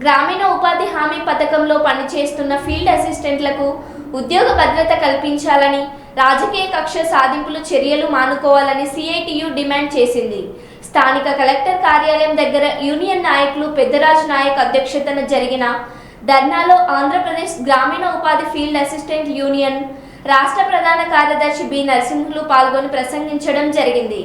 గ్రామీణ ఉపాధి హామీ పథకంలో పనిచేస్తున్న ఫీల్డ్ అసిస్టెంట్లకు ఉద్యోగ భద్రత కల్పించాలని రాజకీయ కక్ష సాధింపులు చర్యలు మానుకోవాలని సిఐటియు డిమాండ్ చేసింది. స్థానిక కలెక్టర్ కార్యాలయం దగ్గర యూనియన్ నాయకులు పెద్దరాజు నాయక్ అధ్యక్షతన జరిగిన ధర్నాలో ఆంధ్రప్రదేశ్ గ్రామీణ ఉపాధి ఫీల్డ్ అసిస్టెంట్ యూనియన్ రాష్ట్ర ప్రధాన కార్యదర్శి బి నరసింహులు పాల్గొని ప్రసంగించడం జరిగింది.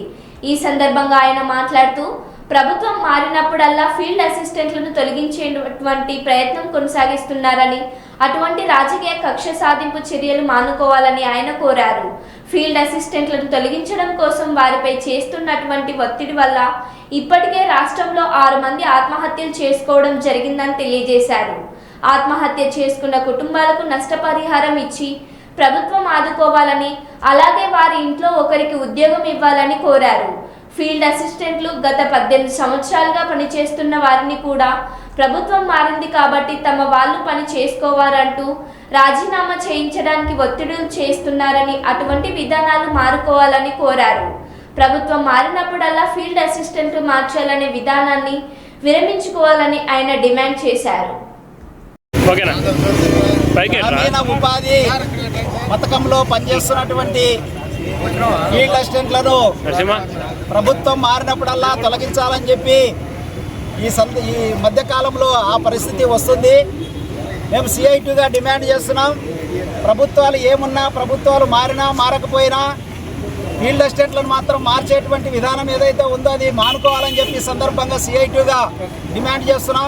ఈ సందర్భంగా ఆయన మాట్లాడుతూ ప్రభుత్వం మారినప్పుడల్లా ఫీల్డ్ అసిస్టెంట్లను తొలగించేటువంటి ప్రయత్నం కొనసాగిస్తున్నారని అటువంటి రాజకీయ కక్ష సాధింపు చర్యలు మానుకోవాలని ఆయన కోరారు. ఫీల్డ్ అసిస్టెంట్లను తొలగించడం కోసం వారిపై చేస్తున్నటువంటి ఒత్తిడి వల్ల ఇప్పటికే రాష్ట్రంలో ఆరు మంది ఆత్మహత్యలు చేసుకోవడం జరిగిందని తెలియజేశారు. ఆత్మహత్య చేసుకున్న కుటుంబాలకు నష్టపరిహారం ఇచ్చి ప్రభుత్వం ఆదుకోవాలని అలాగే వారి ఇంట్లో ఒకరికి ఉద్యోగం ఇవ్వాలని కోరారు. ఫీల్డ్ అసిస్టెంట్లు గత పద్దెనిమిది సంవత్సరాలుగా పనిచేస్తున్న వారిని కూడా ప్రభుత్వం మారింది కాబట్టి తమ వాళ్ళు పని చేసుకోవారంటూ రాజీనామా చేయించడానికి ఒత్తిడులు చేస్తున్నారని అటువంటి విధానాలు మారుకోవాలని కోరారు. ప్రభుత్వం మారినప్పుడల్లా ఫీల్డ్ అసిస్టెంట్లు మార్చాలనే విధానాన్ని విరమించుకోవాలని ఆయన డిమాండ్ చేశారు. ఉపాధి పథకంలో పనిచేస్తున్నటువంటి అసిస్టెంట్లను నరసింహ. ప్రభుత్వం మారినప్పుడల్లా తొలగించాలని చెప్పి ఈ సంద ఈ మధ్యకాలంలో ఆ పరిస్థితి వస్తుంది. మేము సిఐటిగా డిమాండ్ చేస్తున్నాం. ప్రభుత్వాలు ఏమున్నా ప్రభుత్వాలు మారినా మారకపోయినా ఫీల్డ్ అసిస్టెంట్లను మాత్రం మార్చేటువంటి విధానం ఏదైతే ఉందో అది మానుకోవాలని చెప్పి ఈ సందర్భంగా సిఐటిగా డిమాండ్ చేస్తున్నాం.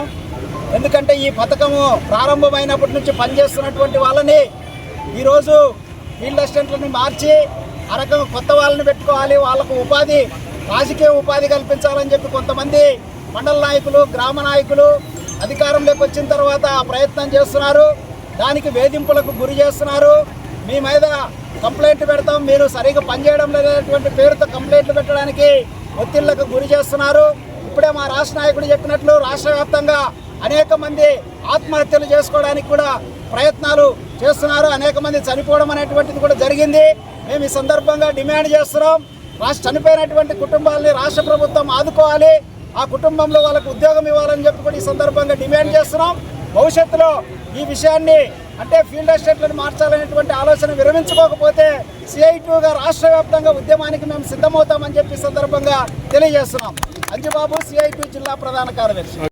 ఎందుకంటే ఈ పథకము ప్రారంభమైనప్పటి నుంచి పనిచేస్తున్నటువంటి వాళ్ళని ఈరోజు ఫీల్డ్ అసిస్టెంట్లను మార్చి ఆ రకంగా కొత్త వాళ్ళని పెట్టుకోవాలి వాళ్ళకు ఉపాధి రాజకీయ ఉపాధి కల్పించాలని చెప్పి కొంతమంది మండల నాయకులు గ్రామ నాయకులు అధికారంలోకి వచ్చిన తర్వాత ఆ ప్రయత్నం చేస్తున్నారు. దానికి వేధింపులకు గురి చేస్తున్నారు. మీ మీద కంప్లైంట్ పెడతాం మీరు సరిగ్గా పనిచేయడం లేదనేటువంటి పేరుతో కంప్లైంట్లు పెట్టడానికి ఒత్తిళ్ళకు గురి చేస్తున్నారు. ఇప్పుడే మా రాష్ట్ర నాయకుడు చెప్పినట్లు రాష్ట్ర వ్యాప్తంగా అనేక మంది ఆత్మహత్యలు చేసుకోవడానికి కూడా ప్రయత్నాలు చేస్తున్నారు. అనేక మంది చనిపోవడం అనేటువంటిది కూడా జరిగింది. మేము ఈ సందర్భంగా డిమాండ్ చేస్తున్నాం. రాష్ట్ర చనిపోయినటువంటి కుటుంబాలని రాష్ట్ర ప్రభుత్వం ఆదుకోవాలి. ఆ కుటుంబంలో వాళ్ళకు ఉద్యోగం ఇవ్వాలని చెప్పి కూడా ఈ సందర్భంగా డిమాండ్ చేస్తున్నాం. భవిష్యత్తులో ఈ విషయాన్ని అంటే ఫీల్డ్ అసిస్టెంట్లను మార్చాలనేటువంటి ఆలోచన విరమించుకోకపోతే సిఐటిగా రాష్ట్ర వ్యాప్తంగా ఉద్యమానికి మేము సిద్ధమవుతామని చెప్పి సందర్భంగా తెలియజేస్తున్నాం. అంజబాబు సిఐటి జిల్లా ప్రధాన కార్యదర్శి.